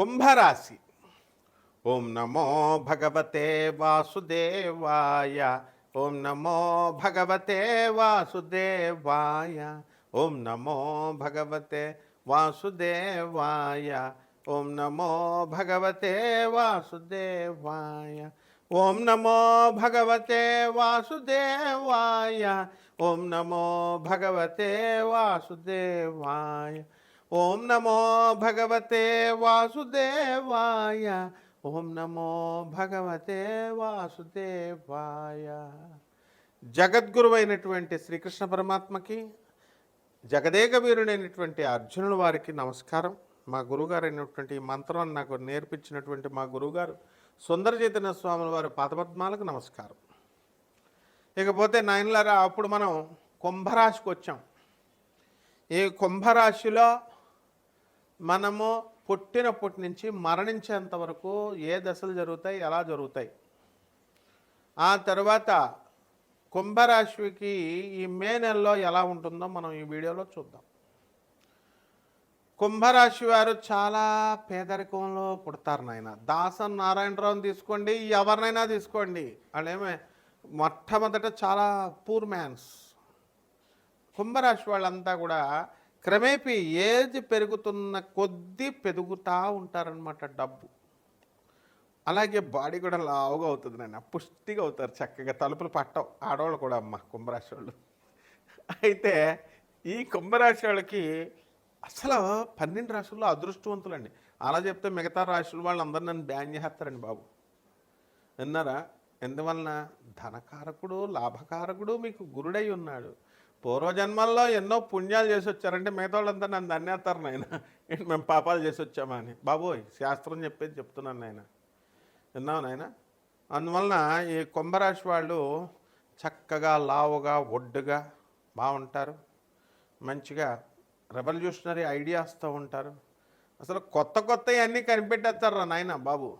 కుంభరాశి ఓం నమో భగవతే వాసుదేవాయ ఓం నమో భగవతే వాసుదేవాయ ఓం నమో భగవతే వాసుదేవాయ ఓం నమో భగవతే వాసుదేవాయ ఓం నమో భగవతే వాసుదేవాయ ఓం నమో భగవతే వాసుదేవాయ ఓం నమో భగవతే వాసుదేవాయ. ఓం నమో భగవతే వాసుదేవాయ. జగద్గురువైనటువంటి శ్రీకృష్ణ పరమాత్మకి జగదేక వీరుడైనటువంటి అర్జునుల వారికి నమస్కారం. మా గురుగారు అయినటువంటి ఈ మంత్రాన్ని నాకు నేర్పించినటువంటి మా గురుగారు సుందర చైతన్య స్వాముల వారి పాదపద్మాలకు నమస్కారం. ఇకపోతే నాయనలారా అప్పుడు మనం కుంభరాశికి వచ్చాం. ఈ కుంభరాశిలో మనము పుట్టినప్పటి నుంచి మరణించేంత వరకు ఏ దశలు జరుగుతాయి ఎలా జరుగుతాయి? ఆ తర్వాత కుంభరాశికి ఈ మే నెలలో ఎలా ఉంటుందో మనం ఈ వీడియోలో చూద్దాం. కుంభరాశి వారు చాలా పేదరికంలో పుడతారు నాయన. దాసన్ నారాయణరావుని తీసుకోండి ఎవరినైనా తీసుకోండి. వాళ్ళేమే మొట్టమొదట చాలా పూర్ మ్యాన్స్. కుంభరాశి వాళ్ళంతా కూడా క్రమేపీ ఏజ్ పెరుగుతున్న కొద్దీ పెరుగుతూ ఉంటారనమాట డబ్బు. అలాగే బాడీ కూడా లావుగా అవుతుంది నాయన. పుష్టిగా అవుతారు చక్కగా. తలుపులు పట్టవు. ఆడవాళ్ళు కూడా అమ్మ కుంభరాశి వాళ్ళు అయితే ఈ కుంభరాశి వాళ్ళకి అసలు పన్నెండు రాశుల్లో అదృష్టవంతులండి. అలా చెప్తే మిగతా రాశుల వాళ్ళందరూ నన్ను బ్యాన్ చేస్తారండి బాబు. విన్నారా? ఎందువలన? ధనకారకుడు లాభకారకుడు మీకు గురుడై ఉన్నాడు. పూర్వజన్మల్లో ఎన్నో పుణ్యాలు చేసి వచ్చారంటే మిగతా వాళ్ళంతా నన్ను ధన్యేస్తారు నాయన. ఏంటి మేము పాపాలు చేసి వచ్చామా అని. బాబోయ్ శాస్త్రం చెప్పేది చెప్తున్నాను నాయన. విన్నావు నాయన? అందువలన ఈ కుంభరాశి వాళ్ళు చక్కగా లావుగా ఒడ్డుగా బాగుంటారు. మంచిగా రెవల్యూషనరీ ఐడియాస్తో ఉంటారు. అసలు కొత్త కొత్త అన్నీ కనిపెట్టేస్తారు నాయన బాబు?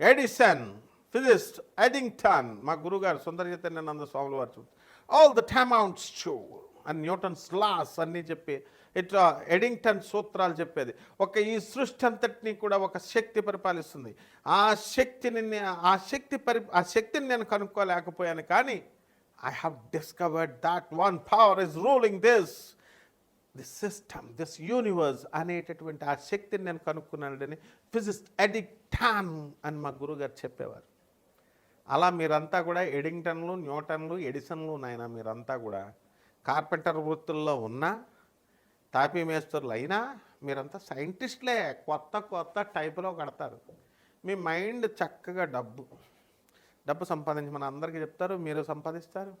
ఎడిసన్ ఫిజిస్ట్ ఎడింగ్టన్ మా గురుగారు సుందర చైతన్యానంద స్వాములు వారు చెప్తారు ఆల్ ద అమౌంట్స్ చూ అండ్ న్యూటన్స్ లాస్ అన్నీ చెప్పి ఇట్లా ఎడింగ్టన్ సూత్రాలు చెప్పేది. ఒక ఈ సృష్టి అంతటిని కూడా ఒక శక్తి పరిపాలిస్తుంది. ఆ శక్తిని ఆ శక్తి పరి ఆ శక్తిని నేను కనుక్కోలేకపోయాను కానీ I have discovered that one power is ruling this this system this universe అనేటటువంటి ఆ శక్తిని నేను కనుక్కున్నానని ఫిజిస్ట్ ఎడిక్టాన్ అని మా గురుగారు చెప్పేవారు. అలా మీరంతా కూడా ఎడింగ్టన్లు న్యూటన్లు ఎడిసన్లు నాయన మీరంతా కూడా కార్పెంటర్ వృత్తుల్లో ఉన్నా తాపీ మేస్తరులు అయినా మీరంతా సైంటిస్టులే కొత్త కొత్త టైపులో కడతారు. మీ మైండ్ చక్కగా డబ్బు. డబ్బు సంపాదించి మన అందరికీ చెప్తారు మీరు సంపాదిస్తారు.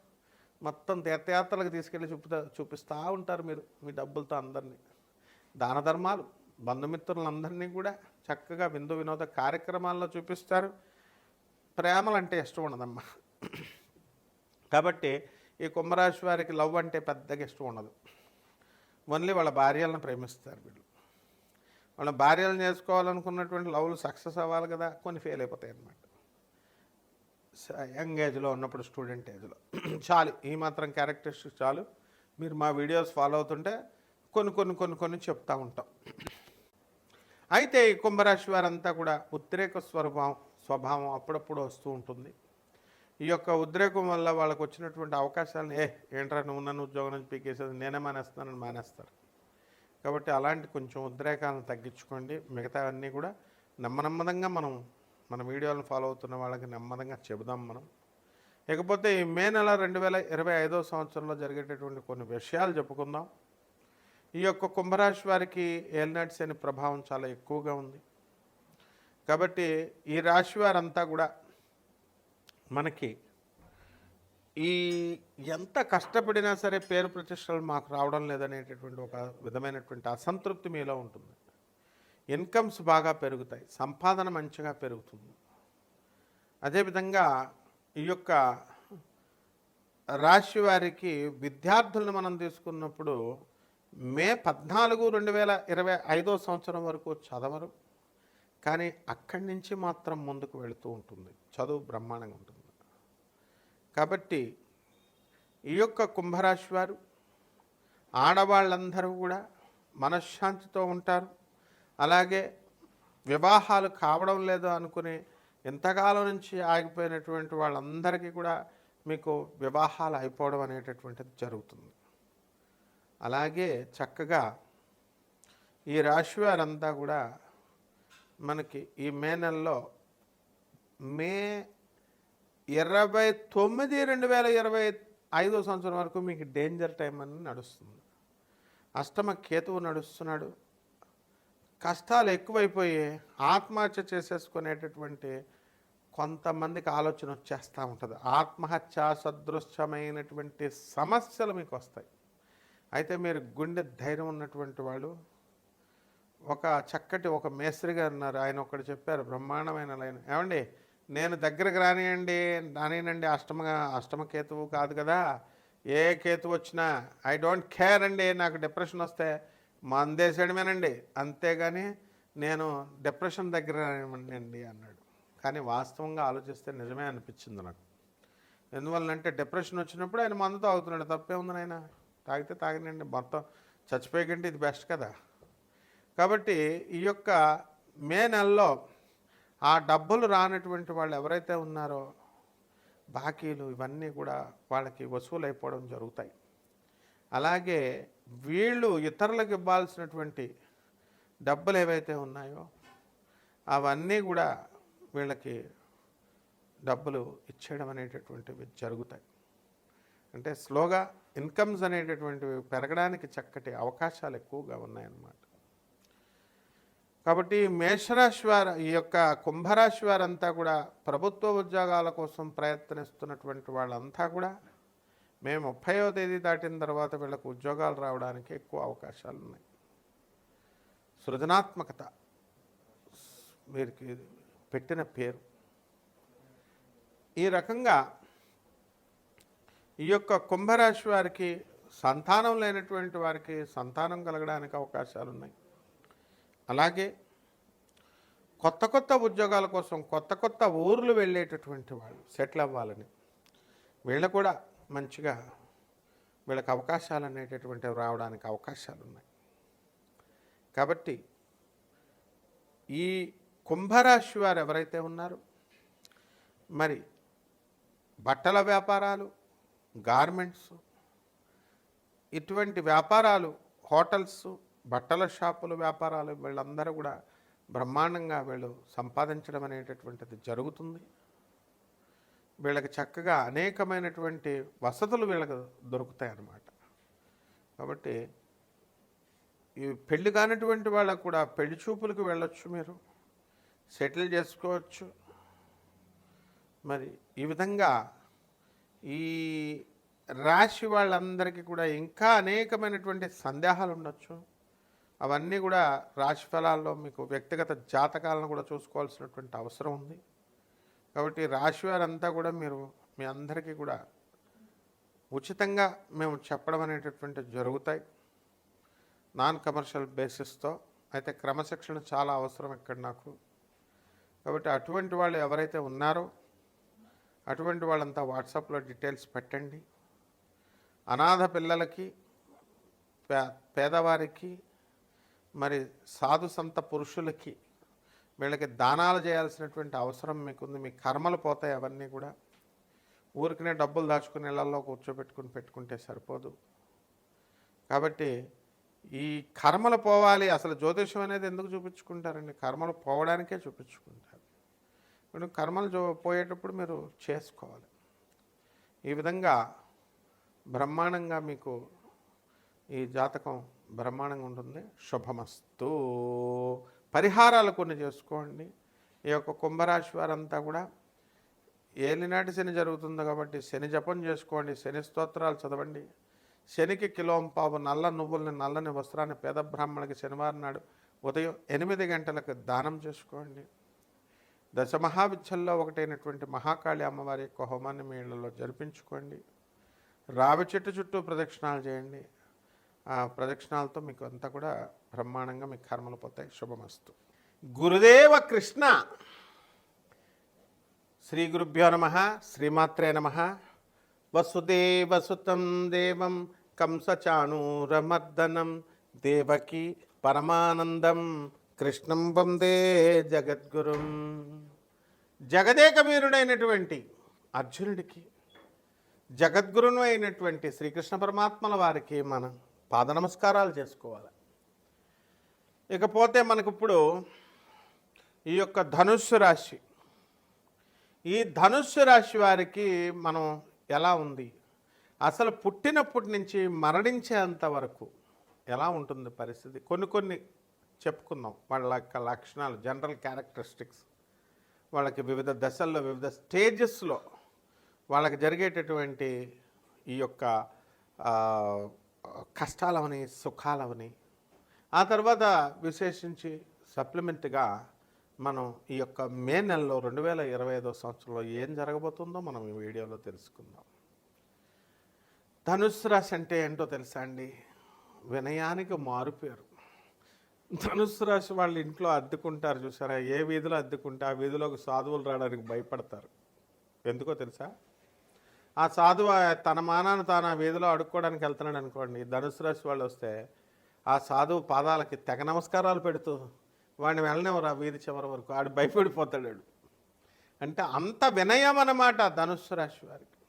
మొత్తం తీర్థయాత్రలకు తీసుకెళ్ళి చూపుతా చూపిస్తూ ఉంటారు మీరు మీ డబ్బులతో అందరినీ. దాన ధర్మాలు బంధుమిత్రులందరినీ కూడా చక్కగా విందు వినోద కార్యక్రమాల్లో చూపిస్తారు. ప్రేమలు అంటే ఇష్టం ఉండదమ్మా. కాబట్టి ఈ కుంభరాశి వారికి లవ్ అంటే పెద్దగా ఇష్టం ఉండదు. ఓన్లీ వాళ్ళ భార్యలను ప్రేమిస్తారు వీళ్ళు. వాళ్ళ భార్యలను చేసుకోవాలనుకున్నటువంటి లవ్లు సక్సెస్ అవ్వాలి కదా కొన్ని ఫెయిల్ అయిపోతాయి అన్నమాట. యంగ్ ఏజ్లో ఉన్నప్పుడు స్టూడెంట్ ఏజ్లో చాలు ఈ మాత్రం క్యారెక్టరిస్టిక్స్ చాలు. మీరు మా వీడియోస్ ఫాలో అవుతుంటే కొన్ని కొన్ని కొన్ని కొన్ని చెప్తా ఉంటాం. అయితే ఈ కుంభరాశి వారంతా కూడా ఉద్రేక స్వరూపం స్వభావం అప్పుడప్పుడు వస్తూ ఉంటుంది. ఈ యొక్క ఉద్రేకం వల్ల వాళ్ళకు వచ్చినటువంటి అవకాశాలను ఏ ఏంట్రా నువ్వు నన్ను ఉద్యోగం నుంచి పీకేసేది? నేనే మానేస్తానని మానేస్తారు. కాబట్టి అలాంటి కొంచెం ఉద్రేకాలను తగ్గించుకోండి. మిగతా అన్నీ కూడా నెమ్మనమ్మదంగా మనం మన వీడియోలను ఫాలో అవుతున్న వాళ్ళకి నెమ్మదంగా చెబుదాం మనం. ఇకపోతే ఈ మే నెల రెండు వేల ఇరవై ఐదో సంవత్సరంలో జరిగేటటువంటి కొన్ని విషయాలు చెప్పుకుందాం. ఈ యొక్క కుంభరాశి వారికి ఏలినాటి శని ప్రభావం చాలా ఎక్కువగా ఉంది. కాబట్టి ఈ రాశి వారంతా కూడా మనకి ఈ ఎంత కష్టపడినా సరే పేరు ప్రతిష్టలు మాకు రావడం లేదనేటటువంటి ఒక విధమైనటువంటి అసంతృప్తి మీలో ఉంటుంది. ఇన్కమ్స్ బాగా పెరుగుతాయి. సంపాదన మంచిగా పెరుగుతుంది. అదేవిధంగా ఈ యొక్క రాశి వారికి విద్యార్థులను మనం తీసుకున్నప్పుడు మే పద్నాలుగు రెండు వేల ఇరవై ఐదో సంవత్సరం వరకు చదవరు. కానీ అక్కడి నుంచి మాత్రం ముందుకు వెళుతూ ఉంటుంది. చదువు బ్రహ్మాండంగా ఉంటుంది. కాబట్టి ఈ యొక్క కుంభరాశి వారు ఆడవాళ్ళందరూ కూడా మనశ్శాంతితో ఉంటారు. అలాగే వివాహాలు కావడం లేదు అనుకుని ఇంతకాలం నుంచి ఆగిపోయినటువంటి వాళ్ళందరికీ కూడా మీకు వివాహాలు అయిపోవడం అనేటటువంటిది జరుగుతుంది. అలాగే చక్కగా ఈ రాశి వారంతా కూడా మనకి ఈ మే నెలలో మే ఇరవై తొమ్మిది రెండు వేల ఇరవై ఐదో సంవత్సరం వరకు మీకు డేంజర్ టైం అని నడుస్తుంది. అష్టమ కేతువు నడుస్తున్నాడు. కష్టాలు ఎక్కువైపోయి ఆత్మహత్య చేసేసుకునేటటువంటి కొంతమందికి ఆలోచన వచ్చేస్తూ ఉంటుంది. ఆత్మహత్య సదృశ్యమైనటువంటి సమస్యలు మీకు వస్తాయి. అయితే మీరు గుండె ధైర్యం ఉన్నటువంటి వాళ్ళు ఒక చక్కటి ఒక మేస్త్రి గారు ఉన్నారు ఆయన ఒకటి చెప్పారు బ్రహ్మాండమైన లైన్. ఏమండి? నేను దగ్గరకు రానియండి రానియనండి అష్టమ అష్టమ కేతువు కాదు కదా. ఏ కేతువు వచ్చినా ఐ డోంట్ కేర్ అండి నాకు డిప్రెషన్ వస్తే. మందేసేయడమేనండి అంతేగాని నేను డిప్రెషన్ దగ్గర రానివ్వండి అన్నాడు. కానీ వాస్తవంగా ఆలోచిస్తే నిజమే అనిపించింది నాకు. ఎందువల్లంటే డిప్రెషన్ వచ్చినప్పుడు ఆయన మందు తాగుతున్నాడు. తప్పే ఉంది ఆయన తాగితే తాగినండి. మొత్తం చచ్చిపోయకంటే ఇది బెస్ట్ కదా. కాబట్టి ఈ యొక్క మే నెలలో ఆ డబ్బులు రానటువంటి వాళ్ళు ఎవరైతే ఉన్నారో బాకీలు ఇవన్నీ కూడా వాళ్ళకి వసూలు అయిపోవడం జరుగుతాయి. అలాగే వీళ్ళు ఇతరులకు ఇవ్వాల్సినటువంటి డబ్బులు ఏవైతే ఉన్నాయో అవన్నీ కూడా వీళ్ళకి డబ్బులు ఇచ్చేయడం అనేటటువంటివి జరుగుతాయి. అంటే స్లోగా ఇన్కమ్స్ అనేటటువంటివి పెరగడానికి చక్కటి అవకాశాలు ఎక్కువగా ఉన్నాయన్నమాట. కాబట్టి మేషరాశి వారు ఈ యొక్క కుంభరాశి వారంతా కూడా ప్రభుత్వ ఉద్యోగాల కోసం ప్రయత్నిస్తున్నటువంటి వాళ్ళంతా కూడా మేము ముప్పైవ తేదీ దాటిన తర్వాత వీళ్ళకు ఉద్యోగాలు రావడానికి ఎక్కువ అవకాశాలు ఉన్నాయి. సృజనాత్మకత వీరికి పెట్టిన పేరు. ఈ రకంగా ఈ యొక్క కుంభరాశి వారికి సంతానం లేనటువంటి వారికి సంతానం కలగడానికి అవకాశాలు ఉన్నాయి. అలాగే కొత్త కొత్త ఉద్యోగాల కోసం కొత్త కొత్త ఊర్లు వెళ్ళేటటువంటి వాళ్ళు సెటిల్ అవ్వాలని వీళ్ళు కూడా మంచిగా వీళ్ళకి అవకాశాలు అనేటటువంటివి రావడానికి అవకాశాలు ఉన్నాయి. కాబట్టి ఈ కుంభరాశి వారు ఎవరైతే ఉన్నారో మరి బట్టల వ్యాపారాలు గార్మెంట్స్ ఇటువంటి వ్యాపారాలు హోటల్స్ బట్టల షాపులు వ్యాపారాలు వీళ్ళందరూ కూడా బ్రహ్మాండంగా వీళ్ళు సంపాదించడం అనేటటువంటిది జరుగుతుంది. వీళ్ళకి చక్కగా అనేకమైనటువంటి వసతులు వీళ్ళకి దొరుకుతాయి అన్నమాట కాబట్టి ఈ పెళ్ళి కానటువంటి వాళ్ళకు కూడా పెళ్ళి చూపులకు వెళ్ళొచ్చు మీరు సెటిల్ చేసుకోవచ్చు. మరి ఈ విధంగా ఈ రాశి వాళ్ళందరికీ కూడా ఇంకా అనేకమైనటువంటి సందేహాలు ఉండొచ్చు. అవన్నీ కూడా రాశి ఫలాల్లో మీకు వ్యక్తిగత జాతకాలను కూడా చూసుకోవాల్సినటువంటి అవసరం ఉంది. కాబట్టి రాశి వారంతా కూడా మీరు మీ అందరికీ కూడా ఉచితంగా మేము చెప్పడం అనేటటువంటి జరుగుతాయి. నాన్ కమర్షియల్ బేసిస్తో అయితే క్రమశిక్షణ చాలా అవసరం ఇక్కడ నాకు. కాబట్టి అటువంటి వాళ్ళు ఎవరైతే ఉన్నారో అటువంటి వాళ్ళంతా వాట్సాప్లో డీటెయిల్స్ పెట్టండి. అనాథ పిల్లలకి పే పేదవారికి మరి సాధు సంత పురుషులకి వీళ్ళకి దానాలు చేయాల్సినటువంటి అవసరం మీకుంది మీ కర్మలు పోతాయి అవన్నీ కూడా. ఊరికనే డబ్బులు దాచుకుని ఇళ్ళలో కూర్చోబెట్టుకుని పెట్టుకుంటే సరిపోదు. కాబట్టి ఈ కర్మలు పోవాలి అసలు జ్యోతిషం అనేది ఎందుకు చూపించుకుంటారండి? కర్మలు పోవడానికే చూపించుకుంటారు. ఇప్పుడు కర్మలు పోయేటప్పుడు మీరు చేసుకోవాలి. ఈ విధంగా బ్రహ్మాండంగా మీకు ఈ జాతకం బ్రహ్మాండంగా ఉంటుంది. శుభమస్తు. పరిహారాలు కొన్ని చేసుకోండి. ఈ యొక్క కుంభరాశి వారంతా కూడా ఏలినాటి శని జరుగుతుంది కాబట్టి శని జపం చేసుకోండి శని స్తోత్రాలు చదవండి. శనికి కిలోం పావు నల్ల నువ్వుల్ని నల్లని వస్త్రాన్ని పేద బ్రాహ్మణికి శనివారం నాడు ఉదయం ఎనిమిది గంటలకు దానం చేసుకోండి. దశ మహావిద్యల్లో ఒకటైనటువంటి మహాకాళి అమ్మవారి యొక్క హోమాన్ని మీ ఇళ్ళలో జరిపించుకోండి. రావి చెట్టు చుట్టూ ప్రదక్షిణాలు చేయండి. ఆ ప్రదక్షిణాలతో మీకు అంతా కూడా బ్రహ్మాండంగా మీకు కర్మలు పోతాయి. శుభమస్తు. గురుదేవ కృష్ణ. శ్రీ గురుభ్యో నమ శ్రీమాత్రే నమ. వసుదేవసుతం దేవం కంసచాణూరమర్దనం దేవకి పరమానందం కృష్ణం వందే జగద్గురుం. జగదేక వీరుడైనటువంటి అర్జునుడికి జగద్గురును అయినటువంటి శ్రీకృష్ణ పరమాత్మల వారికి మనం పాద నమస్కారాలు చేసుకోవాలి. ఇకపోతే మనకిప్పుడు ఈ యొక్క ధనుస్సు రాశి. ఈ ధనుస్సు రాశి వారికి మనం ఎలా ఉంది? అసలు పుట్టినప్పటి నుంచి మరణించేంత వరకు ఎలా ఉంటుంది పరిస్థితి? కొన్ని కొన్ని చెప్పుకుందాం. వాళ్ళ యొక్క లక్షణాలు జనరల్ క్యారెక్టరిస్టిక్స్ వాళ్ళకి వివిధ దశల్లో వివిధ స్టేజెస్లో వాళ్ళకి జరిగేటటువంటి ఈ యొక్క కష్టాలవని సుఖాలవని. ఆ తర్వాత విశేషించి సప్లిమెంట్గా మనం ఈ యొక్క మే నెలలో రెండు వేల ఇరవై ఐదో సంవత్సరంలో ఏం జరగబోతుందో మనం ఈ వీడియోలో తెలుసుకుందాం. ధనుసు రాశి అంటే ఏంటో తెలుసా అండి? వినయానికి మారుపేరు. ధనుసు రాశి వాళ్ళు ఇంట్లో అద్దుకుంటారు చూసారా? ఏ వీధిలో అద్దుకుంటే ఆ వీధిలోకి సాధువులు రావడానికి భయపడతారు. ఎందుకో తెలుసా? ఆ సాధువు తన మానాన్ని తాను ఆ వీధిలో అడుక్కోవడానికి వెళ్తున్నాడు అనుకోండి ధనుసు రాశి వాళ్ళు వస్తే ఆ సాధువు పాదాలకి తెగ నమస్కారాలు పెడుతూ వాడిని వెళ్ళనివ్వరు ఆ వీధి చివరి వరకు? ఆడు భయపడిపోతాడు అంటే అంత వినయం అన్నమాట ధనుస్సు రాశి వారికి.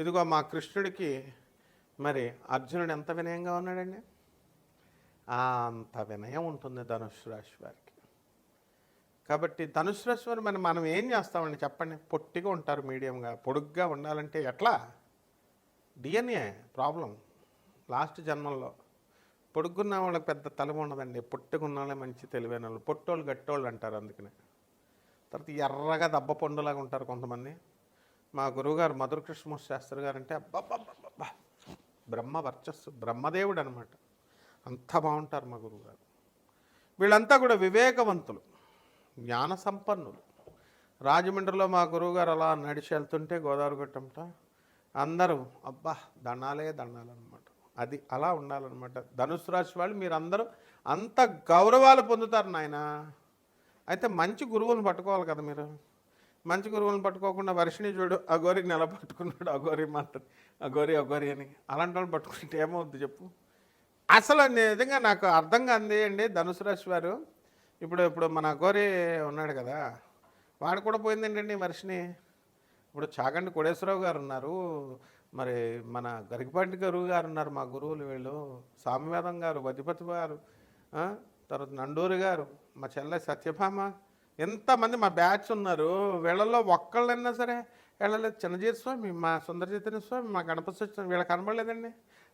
ఇదిగో మా కృష్ణుడికి మరి అర్జునుడు ఎంత వినయంగా ఉన్నాడండి? అంత వినయం ఉంటుంది ధనుస్సు రాశి వారికి. కాబట్టి ధనుసు రాశి వారు మరి మనం ఏం చేస్తామండి చెప్పండి? పొట్టిగా ఉంటారు మీడియంగా పొడుగ్గా ఉండాలంటే ఎట్లా? డిఎన్ఏ ప్రాబ్లం లాస్ట్ జన్మల్లో పొడుగున్న వాళ్ళకి పెద్ద తలము ఉండదండి. పొట్టుకున్న వాళ్ళే మంచి తెలివైన వాళ్ళు. పొట్టోళ్ళు గట్టోళ్ళు అంటారు అందుకనే. తర్వాత ఎర్రగా దెబ్బ పండులాగా ఉంటారు కొంతమంది. మా గురువుగారు మధుర కృష్ణమూర్తి శాస్త్రి గారు అంటే అబ్బబ్బబ్బబ్బా బ్రహ్మ వర్చస్సు బ్రహ్మదేవుడు అనమాట అంత బాగుంటారు మా గురువుగారు. వీళ్ళంతా కూడా వివేకవంతులు. జ్ఞాన సంపన్నులు. రాజమండ్రిలో మా గురువుగారు అలా నడిచి వెళ్తుంటే గోదావరి గట్టంట అందరూ అబ్బా దండాలే దండాలన్నమాట. అది అలా ఉండాలన్నమాట. ధనుసు రాశి వాళ్ళు మీరందరూ అంత గౌరవాలు పొందుతారు నాయన. అయితే మంచి గురువులను పట్టుకోవాలి కదా మీరు. మంచి గురువులను పట్టుకోకుండా వర్షిణి చూడు అగోరి నిలబట్టుకున్నాడు అగోరి మాత్రం అగోరి అగోరి అని. అలాంటి వాళ్ళు పట్టుకుంటే ఏమవుద్ది చెప్పు. అసలు నిజంగా నాకు అర్థం కాంది అండి ధనుసు రాశి వారు. ఇప్పుడు ఇప్పుడు మన గోరి ఉన్నాడు కదా వాడు కూడా పోయిందేంటండి వర్షిని ఇప్పుడు చాగండి కోడేశ్వరరావు గారు ఉన్నారు. మరి మన గరికపాటి గురువు గారు ఉన్నారు మా గురువులు వీళ్ళు. సామ్యవేదం గారు వధిపతి గారు తర్వాత నండూరు గారు మా చెల్లె సత్యభామ. ఎంతమంది మా బ్యాచ్ ఉన్నారు. వీళ్ళల్లో ఒక్కళ్ళైనా సరే వీళ్ళలో చిన్నజీత స్వామి మా సుందరజీతని స్వామి మా గణపతి సత్యనారాయణ వీళ్ళ కనబడలేదండి.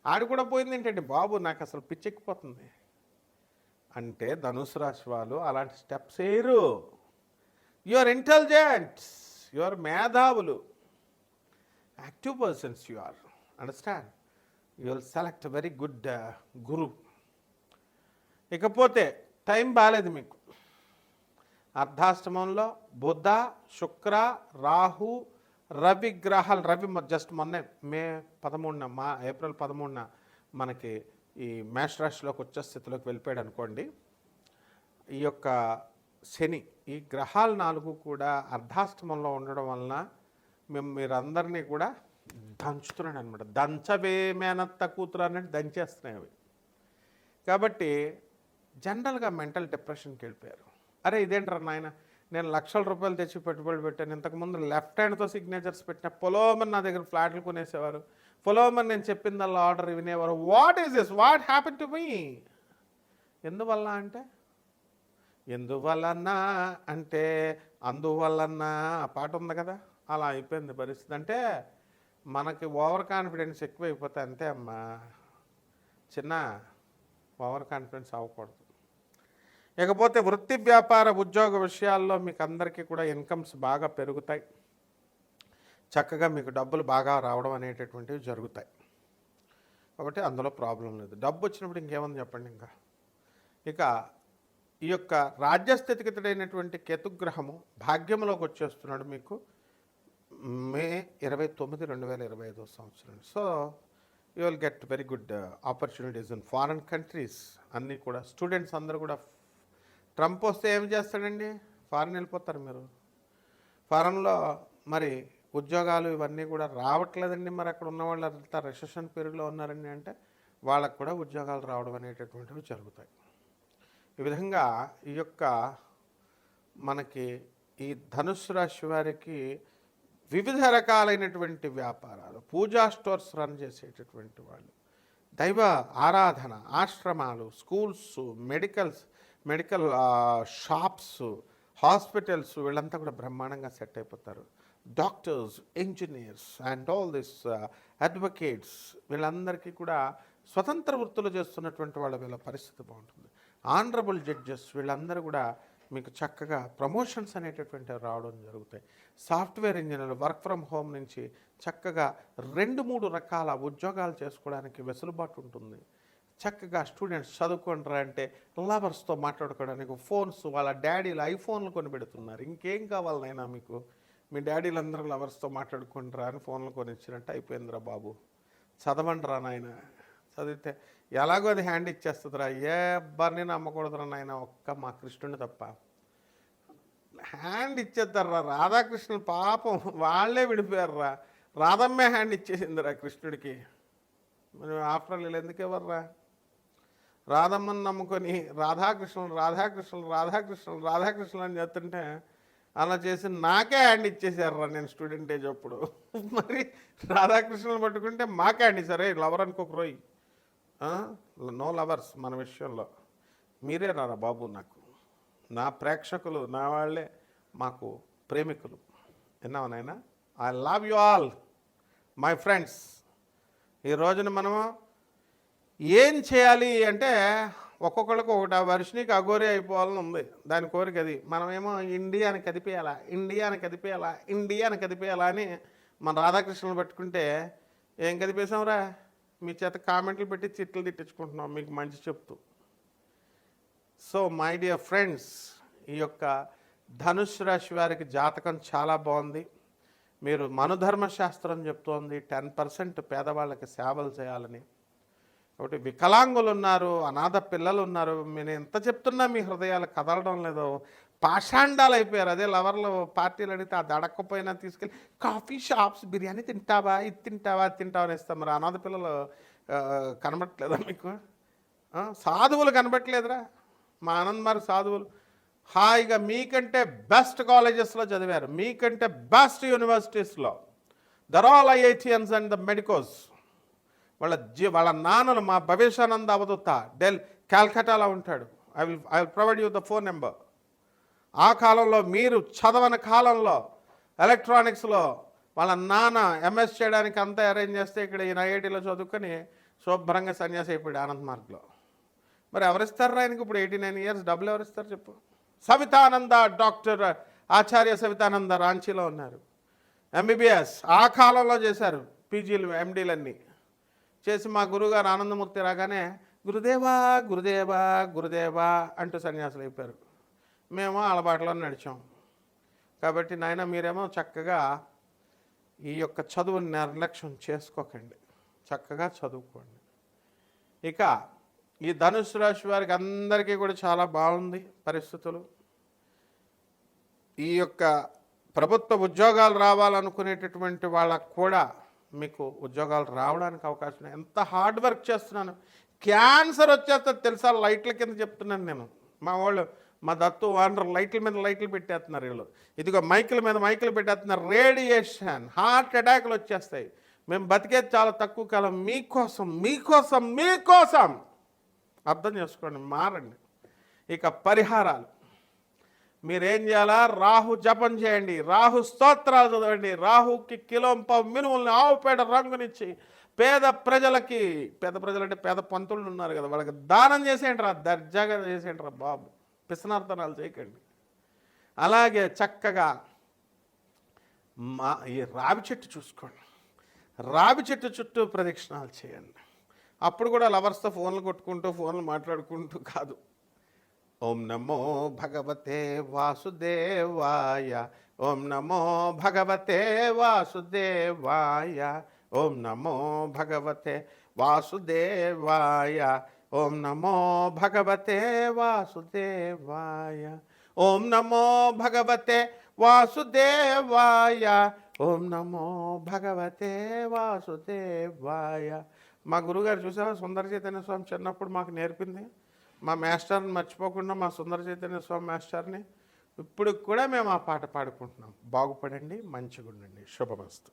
ఆడు కూడా పోయింది ఏంటండి బాబు? నాకు అసలు పిచ్చెక్కిపోతుంది. అంటే ధనుసు రాశి వాళ్ళు అలాంటి స్టెప్స్ వేయరు. You are intelligents you are మేధావులు. Active persons you are understand you will select very good guru ఇకపోతే టైం బాగాలేదు మీకు. అర్ధాష్టమంలో బుధ శుక్ర రాహు రవి గ్రహాలు. రవి జస్ట్ మొన్నే మే పదమూడున మా ఏప్రిల్ పదమూడున మనకి ఈ మేష రాశిలోకి వచ్చే స్థితిలోకి వెళ్ళిపోయాడు అనుకోండి. ఈ యొక్క శని ఈ గ్రహాలు నాలుగు కూడా అర్ధాష్టమంలో ఉండడం వలన మేము మీరందరినీ కూడా దంచుతున్నాడు అనమాట దంచవే మేనత్త కూతురు అన్నట్టు దంచేస్తున్నాయి అవి. కాబట్టి జనరల్గా మెంటల్ డిప్రెషన్కి వెళ్ళిపోయారు. అరే ఇదేంట్రా నాయన? నేను లక్షల రూపాయలు తెచ్చి పెట్టుబడి పెట్టాను. ఇంతకుముందు లెఫ్ట్ హ్యాండ్తో సిగ్నేచర్స్ పెట్టిన పొలోమన్ నా దగ్గర ఫ్లాట్లు కొనేసేవారు. పొలోమన్ నేను చెప్పిందల్లా ఆర్డర్ వినేవారు. What is this what happen to me ఎందువల్ల అంటే? ఎందువలన అంటే అందువలన ఆ పాట ఉంది కదా? అలా అయిపోయింది పరిస్థితి. అంటే మనకి ఓవర్ కాన్ఫిడెన్స్ ఎక్కువైపోతే అంతే అమ్మా. చిన్న ఓవర్ కాన్ఫిడెన్స్ అవ్వకూడదు. ఇకపోతే వృత్తి వ్యాపార ఉద్యోగ విషయాల్లో మీకు అందరికీ కూడా ఇన్కమ్స్ బాగా పెరుగుతాయి. చక్కగా మీకు డబ్బులు బాగా రావడం అనేటటువంటివి జరుగుతాయి. కాబట్టి అందులో ప్రాబ్లం లేదు. డబ్బు వచ్చినప్పుడు ఇంకేముంది చెప్పండి ఇంకా? ఇక ఈ యొక్క రాజ్యస్థితిగతుడైనటువంటి కేతుగ్రహము భాగ్యంలోకి వచ్చేస్తున్నాడు మీకు మే ఇరవై తొమ్మిది రెండు వేల ఇరవై ఐదో సంవత్సరం. So you will get very good opportunities in foreign countries అన్నీ కూడా స్టూడెంట్స్ అందరూ కూడా ట్రంప్ వస్తే ఏం చేస్తాడండి? ఫారెన్ వెళ్ళిపోతారు మీరు. ఫారెన్లో మరి ఉద్యోగాలు ఇవన్నీ కూడా రావట్లేదండి మరి అక్కడ ఉన్న వాళ్ళు అంతా రిసెషన్ పీరియడ్లో ఉన్నారండి అంటే వాళ్ళకు కూడా ఉద్యోగాలు రావడం అనేటటువంటివి జరుగుతాయి. ఈ విధంగా ఈ యొక్క మనకి ఈ ధనుసు రాశి వారికి వివిధ రకాలైనటువంటి వ్యాపారాలు పూజా స్టోర్స్ రన్ చేసేటటువంటి వాళ్ళు దైవ ఆరాధన ఆశ్రమాలు schools medicals medical shops hospitals వీళ్ళంతా కూడా బ్రహ్మాండంగా సెట్ అయిపోతారు. Doctors engineers and all this advocates వీళ్ళందరికీ కూడా స్వతంత్ర వృత్తులు చేస్తున్నటువంటి వాళ్ళ వీళ్ళ పరిస్థితి బాగుంటుంది. ఆనరబుల్ జడ్జెస్ వీళ్ళందరూ కూడా మీకు చక్కగా ప్రమోషన్స్ అనేటటువంటివి రావడం జరుగుతాయి. సాఫ్ట్వేర్ ఇంజనీర్లు వర్క్ ఫ్రమ్ హోమ్ నుంచి చక్కగా రెండు మూడు రకాల ఉద్యోగాలు చేసుకోవడానికి వెసులుబాటు ఉంటుంది. చక్కగా స్టూడెంట్స్ చదువుకుంటారా అంటే లవర్స్తో మాట్లాడుకోవడానికి ఫోన్స్ వాళ్ళ డాడీలు ఐఫోన్లు కొని పెడుతున్నారు. ఇంకేం కావాలనైనా మీకు? మీ డాడీలు అందరూ లవర్స్తో మాట్లాడుకుంటారా అని ఫోన్లు కొనిచ్చినట్టు అయిపోయిందిరా బాబు. చదవండిరా నాయన. చదివితే ఎలాగో అది హ్యాండ్ ఇచ్చేస్తుందిరా. ఏ అబ్బారిని నమ్మకూడదురా నాయన ఒక్క మా కృష్ణుని తప్ప. హ్యాండ్ ఇచ్చేస్తారా రాధాకృష్ణుని పాపం వాళ్ళే విడిపోయారురా. రాధమ్మే హ్యాండ్ ఇచ్చేసిందిరా కృష్ణుడికి. మరి ఆఫ్టర్ వీళ్ళు ఎందుకు ఎవర్రా రాధమ్మని నమ్ముకొని రాధాకృష్ణులు రాధాకృష్ణులు రాధాకృష్ణులు రాధాకృష్ణులు అని చెప్తుంటే అలా చేసి నాకే హ్యాండ్ ఇచ్చేసారురా నేను స్టూడెంట్ ఏజ్ అప్పుడు. మరి రాధాకృష్ణులు పట్టుకుంటే మాకే హ్యాండ్ ఇచ్చారు. లవర్ అనుకోక రోయ్. నో లవర్స్ మన విషయంలో. మీరే రారా బాబు నాకు. నా ప్రేక్షకులు నా వాళ్ళే మాకు ప్రేమికులు. విన్నావు నాయనా? I love you all my friends ఈ రోజున మనము ఏం చేయాలి అంటే ఒక్కొక్కళ్ళకి ఒకటి ఆ వర్షనికి అఘోరి అయిపోవాలని ఉంది. దాని కోరిక అది. మనమేమో ఇండియాని కదిపేయాలా ఇండియాని కదిపేయాలా ఇండియాని కదిపేయాలా అని మన రాధాకృష్ణులు పట్టుకుంటే ఏం కదిపేశాంరా? మీ చేత కామెంట్లు పెట్టి చిట్లు తిట్టించుకుంటున్నాం. మీకు మంచి చెప్తూ. సో మై డియర్ ఫ్రెండ్స్ ఈ యొక్క ధనుష్ రాశి వారికి జాతకం చాలా బాగుంది. మీరు మనుధర్మ శాస్త్రం చెప్తోంది. టెన్ పర్సెంట్ పేదవాళ్ళకి సేవలు చేయాలని. కాబట్టి వికలాంగులు ఉన్నారు అనాథ పిల్లలు ఉన్నారు నేను ఎంత చెప్తున్నా మీ హృదయాలు కదలడం లేదు. పాషాండాలు అయిపోయారు. అదే లవర్లు పార్టీలు అడిగితే అది అడగకపోయినా తీసుకెళ్ళి కాఫీ షాప్స్ బిర్యానీ తింటావా? ఇది తింటావా? అది తింటావా? అని ఇస్తాం మరి అనాథ పిల్లలు కనబట్టలేదా కనబడట్లేదా మీకు? సాధువులు కనబట్టలేదురా మా ఆనంద్ మరి సాధువులు. హాయిగా మీకంటే బెస్ట్ కాలేజెస్లో చదివారు. మీకంటే best యూనివర్సిటీస్లో. There all IITians and the medicos. వాళ్ళ జీ వాళ్ళ నాన్నలు మా భవేశానంద అవధూత డెల్ క్యాల్కటాలో ఉంటాడు. I will I will provide you the phone number ఆ కాలంలో మీరు చదవని కాలంలో ఎలక్ట్రానిక్స్లో వాళ్ళ నాన్న ఎంఎస్ చేయడానికి అంతా అరేంజ్ చేస్తే ఇక్కడ ఈయన ఐఐటీలో చదువుకొని శుభ్రంగా సన్యాసి అయిపోయాడు ఆనంద్ మార్గ్లో. మరి ఎవరిస్తారు ఆయనకి ఇప్పుడు ఎయిటీ నైన్ ఇయర్స్? డబ్బులు ఎవరిస్తారు చెప్పు? సవితానంద డాక్టర్ ఆచార్య సవితానంద రాంచీలో ఉన్నారు. ఎంబీబీఎస్ ఆ కాలంలో చేశారు. పీజీలు ఎండీలన్నీ చేసి మా గురువుగారు ఆనందమూర్తి రాగానే గురుదేవా గురుదేవా గురుదేవా అంటూ సన్యాసులు అయిపోయారు. మేము అలవాట్లో నడిచాం. కాబట్టి నాయన మీరేమో చక్కగా ఈ యొక్క చదువుని నిర్లక్ష్యం చేసుకోకండి. చక్కగా చదువుకోండి. ఇక ఈ ధనుసు రాశి వారికి అందరికీ కూడా చాలా బాగుంది పరిస్థితులు. ఈ యొక్క ప్రభుత్వ ఉద్యోగాలు రావాలనుకునేటటువంటి వాళ్ళకు కూడా మీకు ఉద్యోగాలు రావడానికి అవకాశం ఉంది. ఎంత హార్డ్ వర్క్ చేస్తున్నాను. క్యాన్సర్ వచ్చేస్తుంది తెలుసా? లైట్ల కింద చెప్తున్నాను నేను. మా వాళ్ళు మా దత్తు వానర్ లైట్ల మీద లైట్లు పెట్టేస్తున్నారు వీళ్ళు. ఇదిగో మైకుల మీద మైకులు పెట్టేస్తున్నారు. రేడియేషన్ హార్ట్ అటాక్లు వచ్చేస్తాయి. మేము బతికేది చాలా తక్కువ కాలం. మీకోసం మీకోసం మీకోసం! అర్థం చేసుకోండి మారండి. ఇక పరిహారాలు. మీరేం చేయాలా? రాహు జపం చేయండి. రాహు స్తోత్రాలు చదవండి. రాహుకి కిలోంప మినుముల్ని ఆవుపేట రంగునిచ్చి పేద ప్రజలకి పేద ప్రజలు అంటే పేద పంతులు ఉన్నారు కదా వాళ్ళకి దానం చేసేయండి రా దర్జాగా చేసేయండి రా బాబు. పిసనార్థనాలు చేయకండి. అలాగే చక్కగా మా ఈ రావి చెట్టు చూసుకోండి. రావి చెట్టు చుట్టూ ప్రదక్షిణాలు చేయండి. అప్పుడు కూడా లవర్స్తో ఫోన్లు కొట్టుకుంటూ ఫోన్లు మాట్లాడుకుంటూ కాదు. ఓం నమో భగవతే వాసుదేవాయ ఓం నమో భగవతే వాసుదేవాయ ఓం నమో భగవతే వాసుదేవాయ ఓం నమో భగవతే వాసుదేవాయ ఓం నమో భగవతే వాసుదేవాయ ఓం నమో భగవతే వాసుదేవాయ. మా గురుగారు చూసావా? సుందర చైతన్య స్వామి చిన్నప్పుడు మాకు నేర్పింది. మా మాస్టర్ని మర్చిపోకుండా మా సుందర చైతన్య స్వామి మాస్టర్ని ఇప్పుడు కూడా మేము ఆ పాట పాడుకుంటున్నాం. బాగుపడండి మంచిగా ఉండండి శుభమస్తు.